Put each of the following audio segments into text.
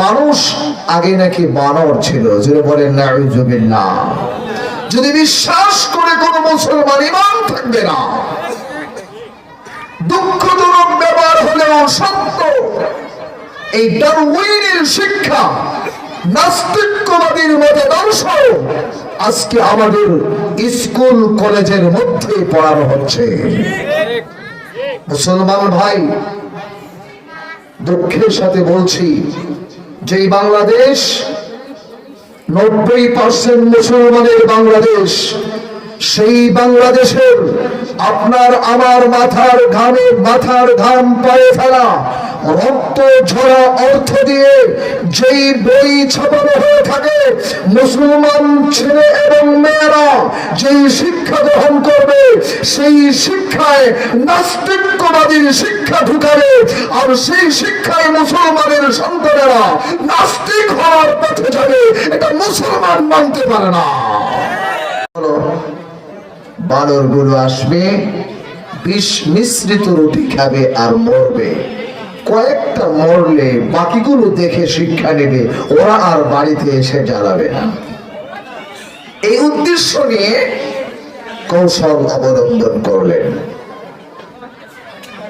মানুষ আগে নাকি বানর ছিল যেটা বলেন না যদি বিশ্বাস করে কোন মুসলমান ইমান থাকবে না, দুঃখজনক ব্যাপার হলেও সত্য, এই ডারউইনের শিক্ষা নাস্তিক্যবাদীর মতাদর্শ আজকে আমাদের স্কুল, কলেজের মধ্যে পড়ানো হচ্ছে। মুসলমান ভাই, দুঃখের সাথে বলছি যে এই বাংলাদেশ নব্বই পার্সেন্ট মুসলমানের বাংলাদেশ সেই বাংলাদেশের আপনার আমার মাথার ঘামে মাথার ঘাম পায়ে ফেলা, রক্ত ঝরা অর্থ দিয়ে যেই বই ছাপানো হয়ে থাকে, মুসলমান ছেলে এবং মেয়েরা যেই শিক্ষা গ্রহণ করবে, সেই শিক্ষায় নাস্তিক্যবাদীর শিক্ষা ঢুকাবে, আর সেই শিক্ষায় মুসলমানের সন্তানেরা নাস্তিক হওয়ার পথে যাবে, এটা মুসলমান মানতে পারে না। বানরগুলো আসবে, বিষ মিশ্রিত রুটি খাবে আর মরবে। কয়েকটা মরলে বাকিগুলো দেখে শিক্ষা নেবে, ওরা আর বাড়িতে এসে জ্বালাবে না। এই উদ্দেশ্য নিয়ে কৌশল অবলম্বন করলেন।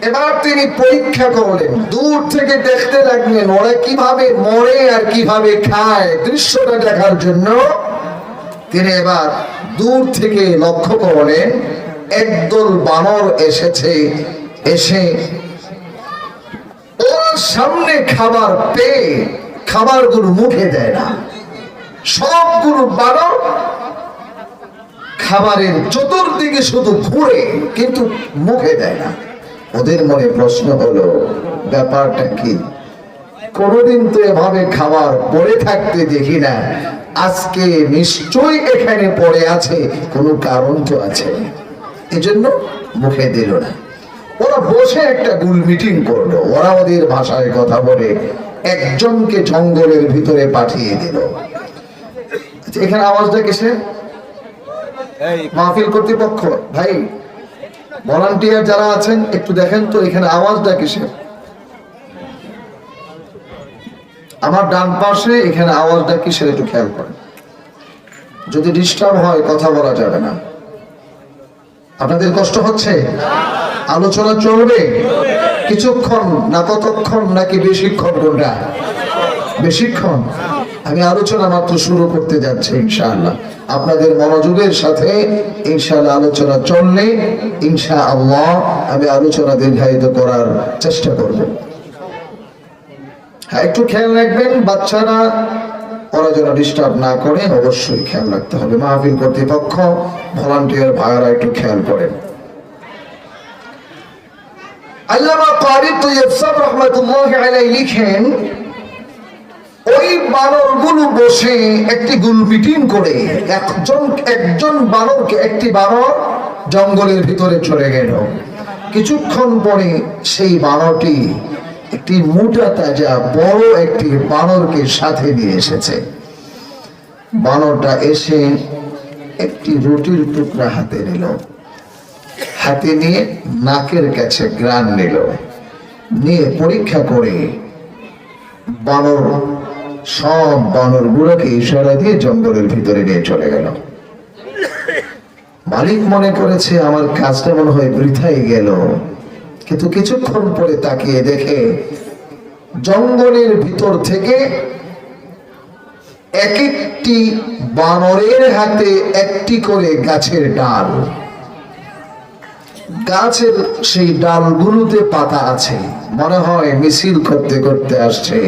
এবার তিনি পরীক্ষা করলেন, দূর থেকে দেখতে লাগলেন ওরা কীভাবে মরে আর কীভাবে খায়। দৃশ্যটা দেখার জন্য তিনি এবার দূর থেকে লক্ষ্য করলেন, একদল বানর এসেছে, এসে ওর সামনে খাবার পেয়ে খাবারগুলো মুখে দেয় না। সবগুলো বানর খাবারের চতুর্দিকে শুধু ঘুরে কিন্তু মুখে দেয় না। ওদের মনে প্রশ্ন হলো, ব্যাপারটা কি? কোনোদিন তো এভাবে খাবার পড়ে থাকতে দেখি না। আজকে নিশ্চয়ই এখানে পড়ে আছে কোনো কারণ তো আছে। এজন্য মুখে দিল না। ওরা বসে একটা গুল মিটিং করল। ওরা ওদের ভাষায় কথা বলে একজনকে জঙ্গলের ভিতরে পাঠিয়ে দিল। আচ্ছা, এখানে আওয়াজটা কিসে মাহফিল কর্তৃপক্ষ ভাই ভলান্টিয়ার যারা আছেন একটু দেখেন তো এখানে আওয়াজটা কিসের আমার ডান পাশে এখানে আওয়াজটা কিসের একটু খেয়াল করেন। যদি ডিস্টার্ব হয়, কথা বলা যাবে না। আপনাদের কষ্ট হচ্ছে? আলোচনা চলবে? কিছুক্ষণ না কতক্ষণ নাকি বেশিক্ষণ কোনটা বেশিক্ষণ? আমি আলোচনা মাত্র শুরু করতে যাচ্ছি, ইনশাআল্লাহ। আপনাদের মনোযোগের সাথে ইনশাআল্লাহ আলোচনা চললে ইনশা আল্লাহ আমি আলোচনা দীর্ঘায়িত করার চেষ্টা করব। হ্যাঁ একটু খেয়াল রাখবেন, বাচ্চারা ওরা যেন ডিস্টার্ব না করে, অবশ্যই খেয়াল রাখতে হবে। মাহফিল কর্তৃপক্ষ ভলান্টিয়ার ভাইয়ারা একটু খেয়াল করেন। লিখেন, ওই বসে একটি করে একজন একজন একটি জঙ্গলের ভিতরে চলে গেল। কিছুক্ষণ পরে সেই বানরটি একটি মোটা তাজা, বড় একটি বানরকে সাথে নিয়ে এসেছে। বানরটা এসে একটি রুটির টুকরা হাতে নিল। হাতে নিয়ে নাকের কাছে গ্রান নিল। নিয়ে পরীক্ষা করে বানর, সব বানর গুলোকে ইশারা দিয়ে জঙ্গলের ভিতরে নিয়ে চলে গেল। মালিক মনে করেছে, আমার কাজটা মনে হয় বৃথাই গেল। কিন্তু কিছুক্ষণ পরে তাকিয়ে দেখে জঙ্গলের ভিতর থেকে এক একটি বানরের হাতে একটি করে গাছের ডাল। গাছের সেই ডালগুলোতে পাতা আছে। মনে হয় মিছিল করতে করতে আসছে।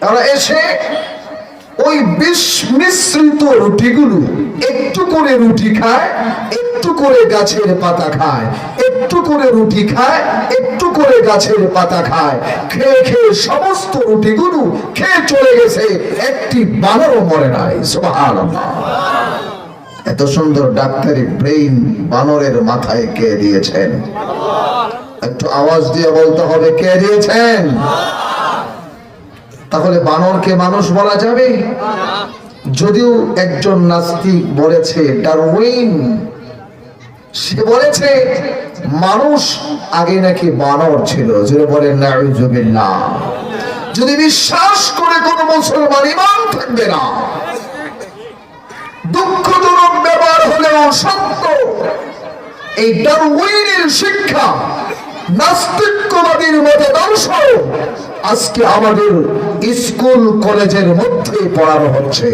তারা এসে ওই বিষ মিশ্রিত রুটিগুলো একটু করে রুটি খায়, একটু করে গাছের পাতা খায়, একটু করে রুটি খায়, একটু করে গাছের পাতা খায়। খেয়ে খেয়ে সমস্ত রুটিগুলো খেয়ে চলে গেছে, একটি বানরও মরে নাই এত সুন্দর ডাক্তারি ব্রেইন বানরের মাথায় কে দিয়েছেন? একটু আওয়াজ দিয়ে বলতে হবে, কে দিয়েছেন? তাহলে বানরকে মানুষ বলা যাবে? যদিও একজন নাস্তিক বলেছে, ডারউইন। সে বলেছে, মানুষ আগে নাকি বানর ছিল। যেটা বলে নাউজুবিল্লাহ যদি বিশ্বাস করে মুসলমান ইমান থাকবে না, দুঃখজনক ব্যাপার হলেও সত্য, এই ডারউইনের শিক্ষা নাস্তিক্যবাদীর মতাদর্শ আজকে আমাদের স্কুল কলেজের মধ্যে পড়ানো হচ্ছে।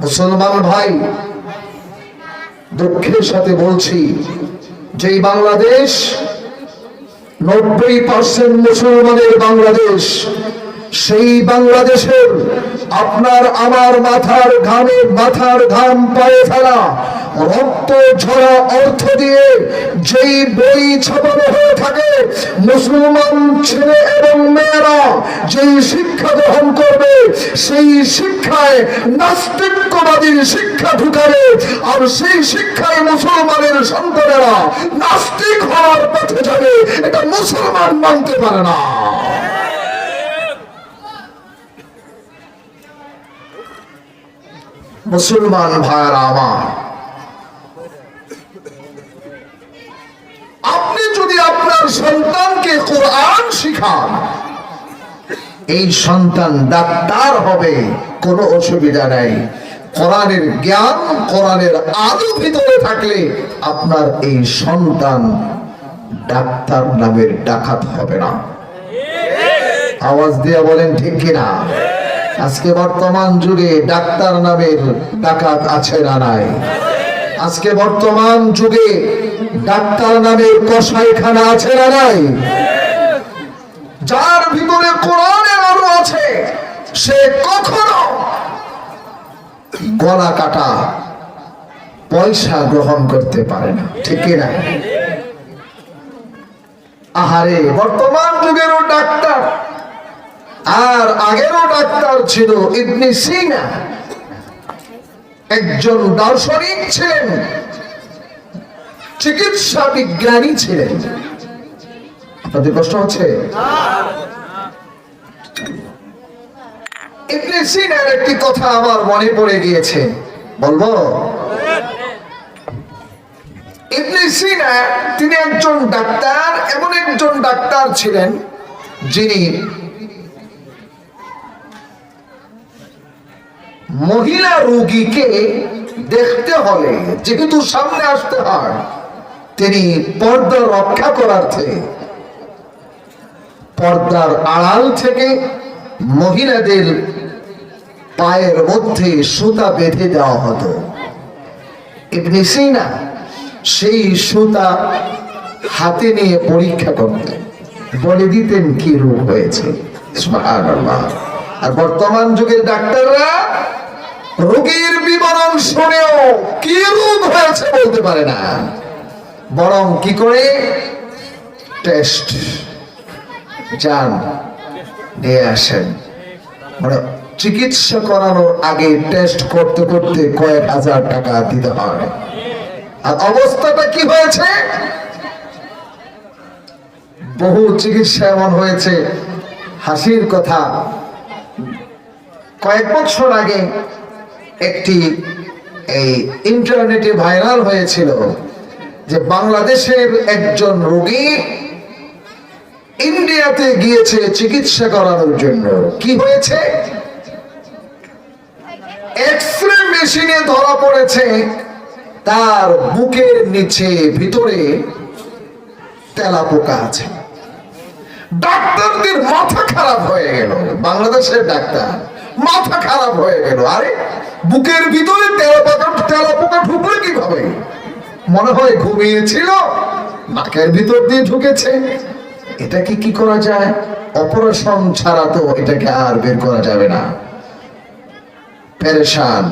মুসলমান ভাই, দুঃখের সাথে বলছি যে বাংলাদেশ নব্বই পার্সেন্ট মুসলমানের বাংলাদেশ সেই বাংলাদেশের আপনার আমার মাথার ঘামে মাথার ঘাম পায়ে ফেলা, রক্ত ঝরা অর্থ দিয়ে যেই বই ছাপানো হয়ে থাকে, মুসলমান ছেলে এবং মেয়েরা যেই শিক্ষা গ্রহণ করবে, সেই শিক্ষায় নাস্তিক্যবাদীর শিক্ষা ঢুকাবে, আর সেই শিক্ষায় মুসলমানের সন্তানেরা নাস্তিক হওয়ার পথে যাবে, এটা মুসলমান মানতে পারে না। মুসলমান ভাইয়ারা আমার, আপনি যদি আপনার সন্তানকে কোরআন শিখান, এই সন্তান ডাক্তার হবে, কোনো অসুবিধা নাই। কোরআনের জ্ঞান, কোরআনের আলো ভিতরে থাকলে আপনার এই সন্তান ডাক্তার নামের ডাকাত হবে না। আওয়াজ দিয়ে বলেন, ঠিক কিনা? আজকে বর্তমান যুগে ডাক্তার নামের ডাকাত আছে না নাই? আজকে বর্তমান যুগে ডাক্তার নামের কসাইখানা আছে না নাই? যার ভিতরে কোরআনের আলো আছে, সে কখনো গলা কাটা পয়সা গ্রহণ করতে পারে না, ঠিক না? আহারে, বর্তমান যুগেরও ডাক্তার আর আগেরও ডাক্তার ছিল ইবনে সিনা। একজন দার্শনিক ছিলেন, চিকিৎসা বিজ্ঞানী ছিলেন। আপনাদের কষ্ট হচ্ছে ইবনে সিনার একটি কথা আমার মনে পড়ে গিয়েছে। বলব? ইবনে সিনা তিনি একজন ডাক্তার, এমন একজন ডাক্তার ছিলেন যিনি মহিলা রোগীকে দেখতে হলে, যেহেতু সামনে আসতে হয়, তিনি পর্দা রক্ষা করার্থে পর্দার আড়াল থেকে মহিলাদের পায়ের মধ্যে সুতা বেঁধে দেওয়া হতো। সিনা সেই সুতা হাতে নিয়ে পরীক্ষা করতেন, বলে দিতেন কি রোগ হয়েছে। আর বর্তমান যুগের ডাক্তাররা রোগীর বিবরণ শুনেও কি রোগ হয়েছে বলতে পারে না। বরং কি করে? টেস্ট। যান, নিয়ে আসেন। মানে চিকিৎসা করানোর আগে টেস্ট করতে করতে কয়েক হাজার টাকা দিতে হয়। আর অবস্থাটা কি হয়েছে? বহু চিকিৎসা এমন হয়েছে। হাসির কথা। কয়েক বছর আগে একটি, এই ইন্টারনেটে ভাইরাল হয়েছিল যে বাংলাদেশের একজন রোগী ইন্ডিয়াতে গিয়েছে চিকিৎসা করানোর জন্য। কি হয়েছে? এক্স রে মেশিনে ধরা পড়েছে, তার বুকের নিচে, ভিতরে তেলা পোকা আছে। ডাক্তারদের মাথা খারাপ হয়ে গেল। বাংলাদেশের ডাক্তার মাথা খারাপ হয়ে গেল। আরে বুকের ভিতরে তেলা পোকা ঢুকলো কীভাবে? মনে হয় ঘুমিয়েছিল নাকের ভিতর দিয়ে ঢুকেছে। এটাকে কি করা যায়? অপারেশন ছাড়া তো এটাকে আর বের করা যাবে না। পেরেশান,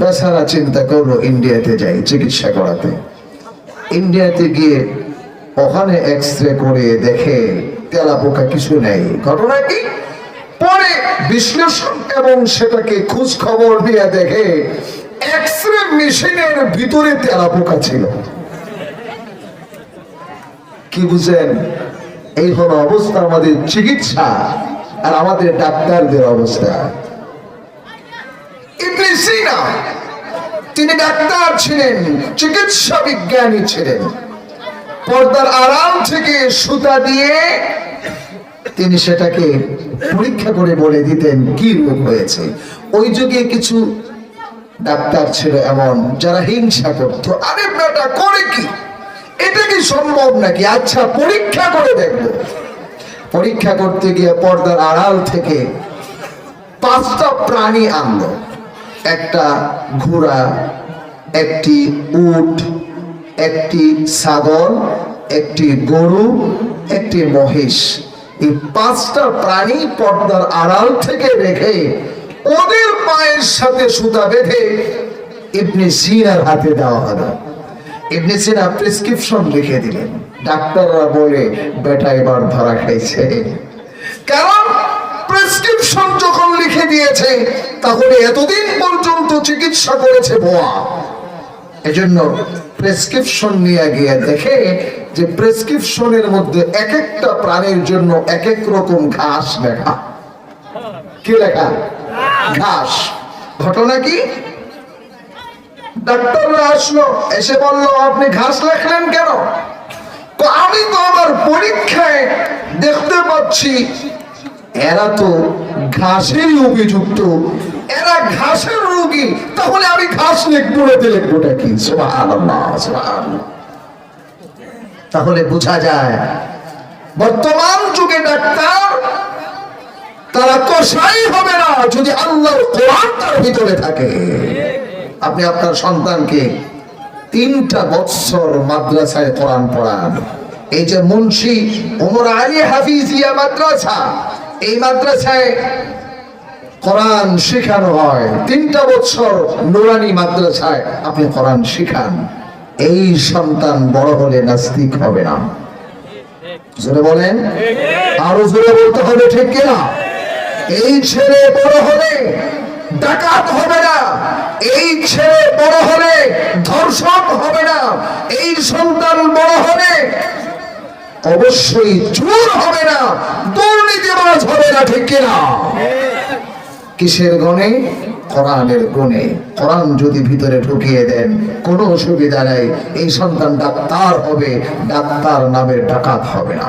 বেচারা চিন্তা করল ইন্ডিয়াতে যাই, চিকিৎসা করাতে। ইন্ডিয়াতে গিয়ে ওখানে এক্স রে করে দেখে তেলা পোকা কিছু নেই। ঘটনা কি? পরে বিশ্লেষণ এবং সেটাকে খোঁজ খবর দিয়ে দেখে এক্স রে মেশিনের ভিতরে তেলা পোকা ছিল। কি বুঝেন? এই হলো অবস্থা আমাদের চিকিৎসা আর আমাদের ডাক্তারদের অবস্থা। তিনি ডাক্তার ছিলেন, চিকিৎসা বিজ্ঞানী ছিলেন। পর্দার আরাম থেকে সুতা দিয়ে তিনি সেটাকে পরীক্ষা করে বলে দিতেন, কি রোগ হয়েছে? ওই যুগে কিছু ডাক্তার ছিল এমন, যারা হিংসা করত। আরে বেটা করে কি? এটা কি সম্ভব নাকি? আচ্ছা পরীক্ষা করে দেখব। পরীক্ষা করতে গিয়ে পর্দার আড়াল থেকে পাঁচটা প্রাণী আনলো। একটা ঘোড়া, একটি উট, একটি ছাগল, একটি গরু, একটি মহিষ। এই পাঁচটা প্রাণী পর্দার আড়াল থেকে রেখে ওদের পায়ের সাথে সুতা বেঁধে ইবনে সিনার হাতে দেওয়া হলো ইবনে সিনা প্রেসক্রিপশন লিখে দিলেন। ডাক্তাররা বলে, বেটা এবার ধরা খাইছে। কারণ প্রেসক্রিপশন যখন লিখে দিয়েছে, তাহলে এতদিন পর্যন্ত চিকিৎসা করেছে বোয়া। এজন্য প্রেসক্রিপশন নিয়ে গিয়ে দেখে যে প্রেসক্রিপশনের মধ্যে এক একটা প্রাণীর জন্য এক এক রকম ঘাস লেখা। কি লেখা? ঘাস। ঘটনা কি? ডাক্তাররা আসলো, এসে বলল, আপনি ঘাস লেখলেন কেন? আমি তো আমার পরীক্ষায় দেখতে পাচ্ছি, এরা তো ঘাসেরই অভিযুক্ত। এরা ঘাসের রোগী। তাহলে আমি ঘাস লিখব না লিখবোটা কি। তাহলে বোঝা যায়, বর্তমান যুগে ডাক্তার তারা কষাই হবে না যদি আল্লাহর কোরআন তার ভিতরে থাকে। আপনি আপনার সন্তানকে তিনটা বৎসর মাদ্রাসায় কোরআন পড়ান। এই যে মুন্সি ওমর আলী হাফিজিয়া মাদ্রাসা এই মাদ্রাসায় কোরআন শেখানো হয়। তিনটা বছর নুরানি মাদ্রাসায় আপনি কোরআন শিখান। এই সন্তান বড় হলে নাস্তিক হবে না। জোরে বলেন? আরও জোরে বলতে হবে, ঠিক কিনা? এই ছেলে বড় হলে ডাকাত হবে না। এই ছেলে বড় হলে ধর্ষক হবে না। এই সন্তান বড় হলে অবশ্যই চোর হবে না দুর্নীতিবাজ হবে না, ঠিক কিনা? কিসের গণে? কোরআনের গুণে। কোরআন যদি ভিতরে ঢুকিয়ে দেন, কোনো অসুবিধা নেই, এই সন্তান ডাক্তার হবে, ডাক্তার নামের ডাকাত হবে না।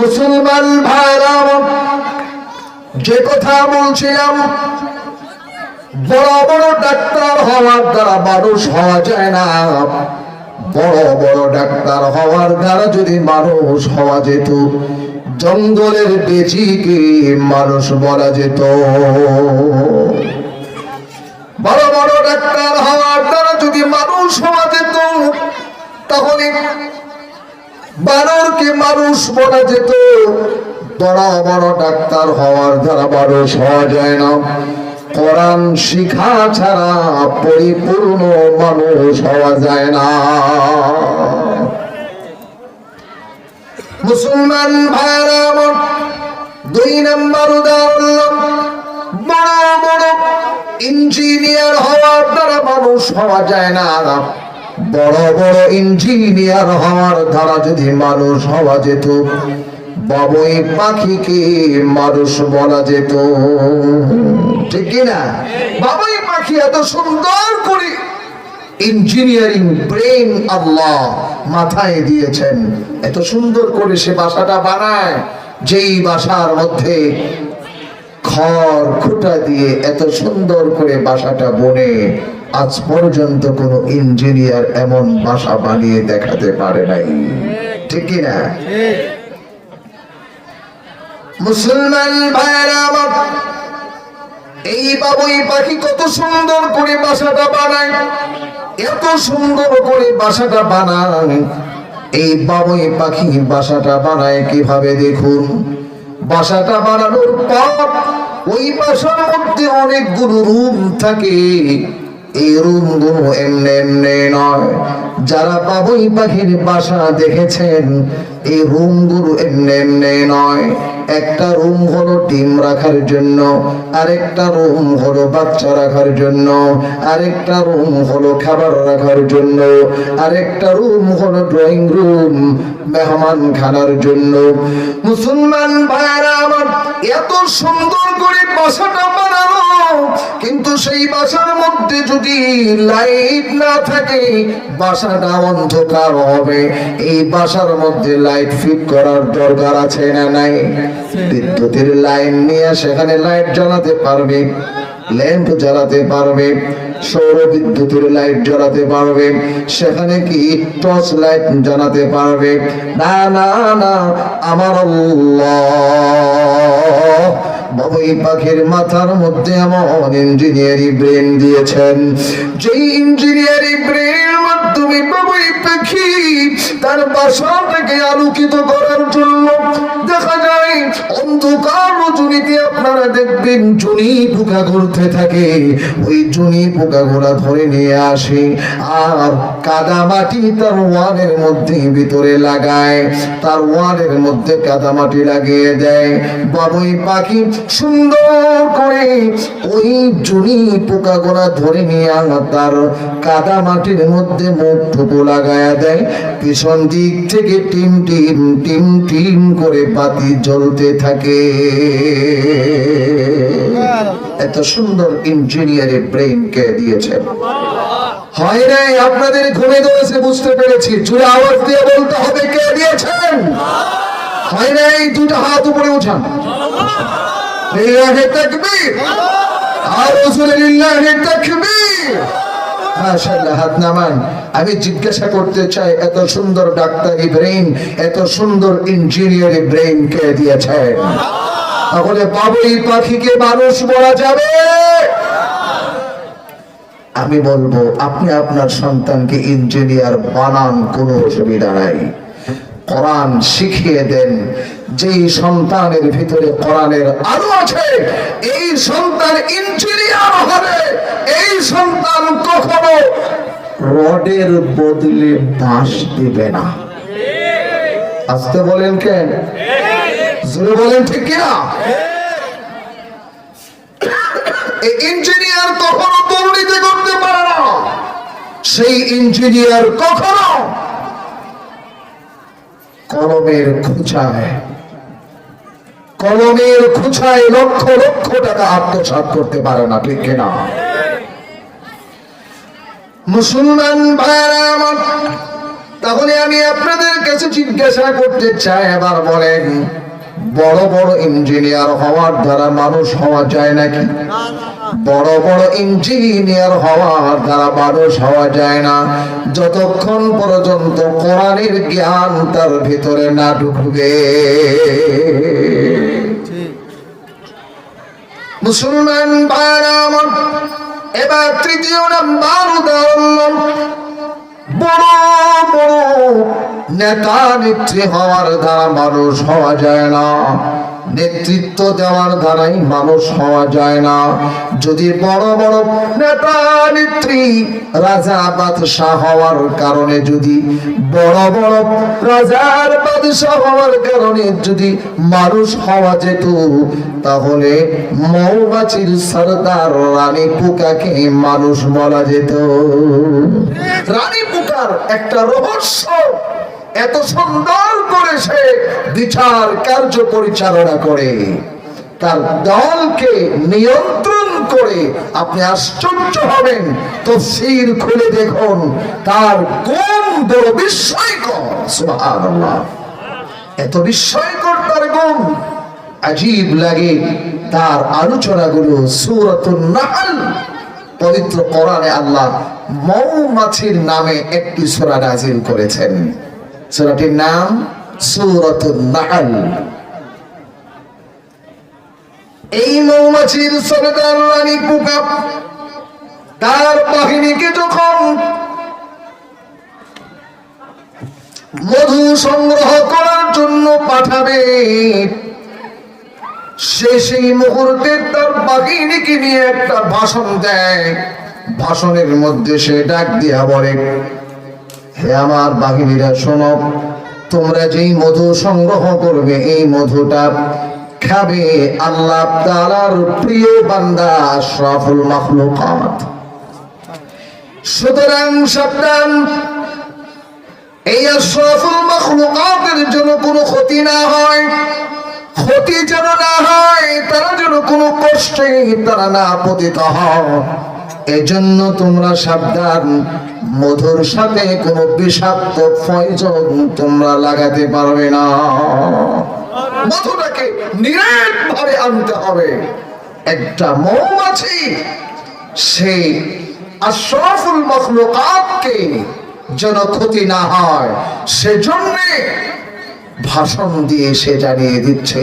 মুসলমান ভাইরা, যে কথা বলছিলাম, বড় বড় ডাক্তার হওয়ার দ্বারা মানুষ হওয়া যায় না। বড় বড় ডাক্তার হওয়ার দ্বারা যদি মানুষ হওয়া যেত, জঙ্গলের বেচিকে মানুষ বলা যেত? বড় বড় ডাক্তার হওয়ার দ্বারা যদি মানুষ হওয়া যেত তাহলে বানরকে মানুষ বলা যেত। বড় বড় ডাক্তার হওয়ার দ্বারা মানুষ হওয়া যায় না। কোরআন শিখা ছাড়া পরিপূর্ণ মানুষ হওয়া যায় না। মুসলমান ভাইরা দুই নম্বর উদাহরণ, বড় বড় ইঞ্জিনিয়ার হওয়ার দ্বারা মানুষ হওয়া যায় না। বড় বড় ইঞ্জিনিয়ার হওয়ার দ্বারা যদি মানুষ হওয়া যেত বাবুই পাখিকে মানুষ বলা যেত। ঠিক কিনা বাবুই পাখি এত সুন্দর করে ইঞ্জিনিয়ারিং ব্রেন আল্লাহ মাথায় দিয়েছেন। এত সুন্দর করে সে বাসাটা বানায়, যেই বাসার মধ্যে খড় খুঁটা দিয়ে এত সুন্দর করে বাসাটা বনে আজ পর্যন্ত কোনো ইঞ্জিনিয়ার এমন বাসা বানিয়ে দেখাতে পারে নাই। ঠিক কি না? মুসলমান ভাইয়েরা আমার, এই বাবুই পাখি কত সুন্দর করে বাসাটা বানায়, এত সুন্দর করে বাসাটা বানায়। এই বাবুই পাখি বাসাটা বানায় কীভাবে দেখুন? বাসাটা বানানোর পর ওই বাসার মধ্যে অনেকগুলো রুম থাকে। এই রুমগুলো এমনি এমনি নয়। যারা বাবুই পাখির বাসা দেখেছেন, এই রুমগুলো এমনি এমনি নয়। একটা রুম হলো ডিম রাখার জন্য, আরেকটা রুম হলো বাচ্চা রাখার জন্য, আরেকটা রুম হলো খাবার রাখার জন্য, আরেকটা রুম হলো ড্রয়িং রুম মেহমান খানার জন্য। মুসলমান ভাইরা আমার, এত সুন্দর করে বাসাটা বানানো, কিন্তু সেই বাসার মধ্যে যদি লাইট না থাকে, বাসাটা অন্ধকার হবে। এই বাসার মধ্যে লাইট ফিট করার দরকার আছে না নাই? বিদ্যুতের লাইন নিয়ে সেখানে লাইট জ্বালাতে পারবে, ল্যাম্প জ্বালাতে পারবে, সৌর বিদ্যুতের লাইট জ্বালাতে পারবে, সেখানে কি টর্চ লাইট জ্বালাতে পারবে? না না না, আমার আল্লাহ। বাবুই পাখির মাথার মধ্যে এমন ইঞ্জিনিয়ারিং ব্রেন দিয়েছেন। যেই ইঞ্জিনিয়ারিং ব্রেনের মাধ্যমে বাবুই পাখি, তার বাসাটাকে আলোকিত করার জন্য দেখা যায় অন্ধকার রজনীতে আপনারা দেখবেন জুনি পোকা ঘুরতে থাকে। ওই জুনি পোকা ঘোরা ধরে নিয়ে আসে আর কাদা মাটি তার ওয়ালের মধ্যে ভিতরে লাগায়। তার ওয়ালের মধ্যে কাদা মাটি লাগিয়ে দেয়। বাবুই পাখি সুন্দর করে ওই জুনি পোকা ঘোরা ধরে নিয়ে তার কাদা মাটির মধ্যে মুখটুকু লাগায়া দেয়। পিছন দিক থেকে টিম টিম টিম টিম করে বাতি জ্বলতে থাকে। এত সুন্দর ইঞ্জিনিয়ারের ব্রেন কে দিয়েছেন হয় নাই, আপনাদের ঘুমে ধরেছে, বুঝতে পেরেছি। জুড়ে আওয়াজ দিয়ে বলতে হবে কে দিয়েছেন? হয় নাই দুটো হাত উপরে উঠান। লিল্লাহি তাকবীর। আর রাসূলিল্লাহি তাকবীর। আমি জিজ্ঞাসা করতে চাই, এত সুন্দর ডাক্তারি এত সুন্দর কে দিয়েছে? তাহলে বাবুই পাখিকে মানুষ বলা যাবে? আমি বলব, আপনি আপনার সন্তানকে ইঞ্জিনিয়ার বানান, কোনো অসুবিধা নাই। কোরআন শিখিয়ে দেন। যেই সন্তানের ভিতরে কোরআনের আলো আছে, এই সন্তান ইঞ্জিনিয়ার হবে। এই সন্তান কখনো রডের বদলে বাঁশ দিবে না। আসতে বলেন কেন? জোরে বলেন ঠিক কিনা? ইঞ্জিনিয়ার কখনো দুর্নীতি করতে পারে না। সেই ইঞ্জিনিয়ার কখনো কলমের খুঁচায়। কলমের খুঁচায় লক্ষ লক্ষ টাকা আত্মসাত করতে পারে না, ঠিক কিনা? মুসলমান ভাইরা আমার তাহলে আমি আপনাদের কাছে জিজ্ঞাসা করতে চাই, এবার বলেন বড় বড় ইঞ্জিনিয়ার হওয়ার দ্বারা মানুষ হওয়া যায় নাকি? বড় বড় ইঞ্জিনিয়ার হওয়ার দ্বারা মানুষ হওয়া যায় না। যতক্ষণ পর্যন্ত কোরআনের জ্ঞান তার ভিতরে না ঢুকবে। মুসলমান ভাইরা এবার তৃতীয় নাম্বার উদাহরণ। বড় বড় নেতা নেত্রী হওয়ার দ্বারা মানুষ হওয়া যায় না। নেতৃত্ব দেওয়ার দ্বারাই মানুষ হওয়া যায় না। যদি বড় বড় নেতা নেত্রী রাজা বাদশাহ হওয়ার কারণে যদি, বড় বড় রাজার বাদশাহ হওয়ার কারণে যদি মানুষ হওয়া যেত, তাহলে মৌমাছির সর্দার রানী পোকাকে মানুষ বলা যেত। রানী পোকার একটা রহস্য এত সুন্দর করে সে বিচার কার্য পরিচালনা করে। তার দলকে নিয়ন্ত্রণ করে আপনি আশ্চর্য হবেন। তফসির খুলে দেখুন, তার কোন বড় বিস্ময়কর এত বিস্ময়কর তার গুণ, আজীব লাগে তার আলোচনাগুলো সূরাতুন নাহল পবিত্র কোরআনে আল্লাহ মৌমাছির নামে একটি সূরা নাজিল করেছেন। সূরাটির নাম সূরাতুন নাহল। এই মৌমাছির সরদার রানী পোকা তার বাহিনীকে যখন মধু সংগ্রহ করার জন্য পাঠাবে, সে সেই মুহূর্তে তার বাহিনীকে নিয়ে একটা ভাষণ দেয়। ভাষণের মধ্যে সে ডাক দিয়া বলে হে আমার বাহিনীরা, শোনো, তোমরা যেই মধু সংগ্রহ করবে, এই মধুটা খাবে আল্লাহ তাআলার প্রিয় বান্দা আশরাফুল মাখলুকাত। সুতরাং সাবধান, এই আশরাফুল মাখলুকাতের জন্য কোনো ক্ষতি না হয়, ক্ষতি যেন না হয়, তারা যেন কোনো কষ্টে তারা না পতিত হয়। এজন্য তোমরা সাবধান। মধুর সাথে কোনো বিষাক্ত ফয়জন তোমরা লাগাতে পারবে না। মধুটাকে নিরেট ভাবে আনতে হবে। একটা মৌমাছি, সে আশরাফুল মখলুকাতকে যেন ক্ষতি না হয়, সেজন্যে ভাষণ দিয়ে সে জানিয়ে দিচ্ছে,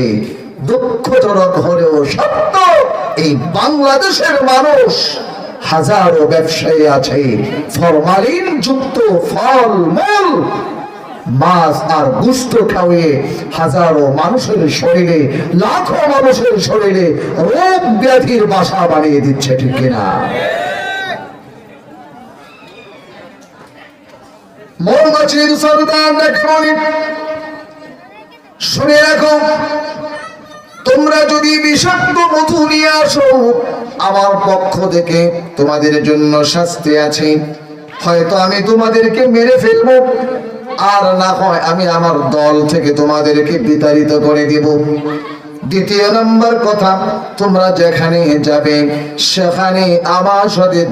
দুঃখজনক হলেও সত্য, এই বাংলাদেশের মানুষ হাজারো ব্যবসায়ী আছে। ফরমালিন যুক্ত ফল, মূল, মাছ আর গুস্ত খাওয়িয়ে হাজারো মানুষের শরীরে, লাখো মানুষের শরীরে রোগ ব্যাধির বাসা বানিয়ে দিচ্ছে, ঠিক কিনা? মৌমাছির সন্তান শুনে রাখো। তোমরা যদি বিষাক্ত মধু নিয়ে আসো, আমার পক্ষ থেকে তোমাদের জন্য শাস্তি আছে। হয়তো আমি তোমাদেরকে মেরে ফেলব, আর না হয় আমি আমার দল থেকে তোমাদেরকে বিতাড়িত করে দিব। দ্বিতীয় নম্বর কথা, তোমরা যেখানে যাবে, সেখানে আমার সাথে